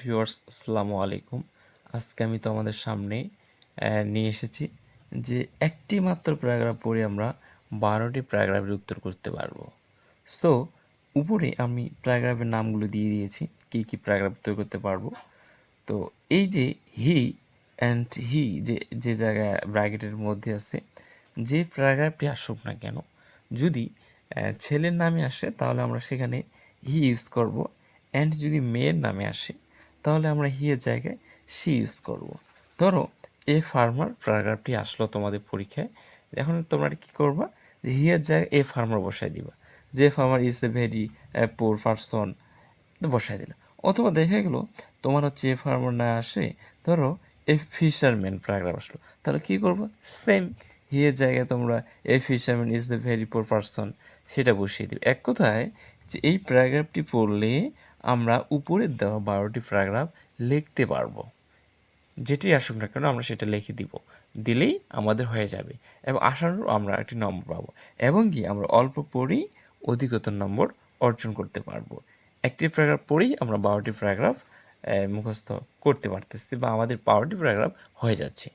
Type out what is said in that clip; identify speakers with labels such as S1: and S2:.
S1: Viewers, আসসালামু আলাইকুম। আজকে আমি তোমাদের সামনে নিয়ে এসেছি যে একটি মাত্র প্যারাগ্রাফ পড়ে আমরা বারোটি প্যারাগ্রাফের উত্তর করতে পারব। সো উপরে আমি প্যারাগ্রাফের নামগুলো দিয়ে দিয়েছি, কী কী প্যারাগ্রাফ উত্তর করতে পারব। তো, এই যে হি অ্যান্ড হি যে যে জায়গায় ব্র্যাকেটের মধ্যে আছে, যে প্যারাগ্রাফটি আসুক না কেন, যদি ছেলের নামে আসে, তাহলে আমরা সেখানে হি ইউজ করব অ্যান্ড যদি মেয়ের নামে আসে তাহলে আমরা হি এর জায়গায় সি ইউজ করব। ধরো এ ফার্মার প্যারাগ্রাফটি আসলো তোমাদের পরীক্ষায়। এখন তোমরা কি করবা? যে হি এর জায়গায় এ ফার্মার বসাই দিবা। যে farmer is a very poor person বসাই দিলা। অথবা দেখা গেলো, তোমার হচ্ছে এ ফার্মার না আসে, ধরো এ ফিশারম্যান প্যারাগ্রাফ আসলো। তাহলে কি করব? সেম হিয়ের জায়গায় তোমরা a fisherman is the very poor person সেটা বসিয়ে দিবে। এক কথায়, যে এই প্যারাগ্রাফটি পড়লে আমরা উপরের দেওয়া বারোটি প্যারাগ্রাফ লিখতে পারব। যেটি আসুক না কেন, আমরা সেটা লিখে দিব। দিলেই আমাদের হয়ে যাবে। এবং আসারও আমরা একটি নম্বর পাবো। এবং কি, আমরা অল্প পড়েই অধিকতর নম্বর অর্জন করতে পারব। একটি প্যারাগ্রাফ পড়েই আমরা বারোটি প্যারাগ্রাফ মুখস্থ করতে পারতেছি বা আমাদের বারোটি প্যারাগ্রাফ হয়ে যাচ্ছে।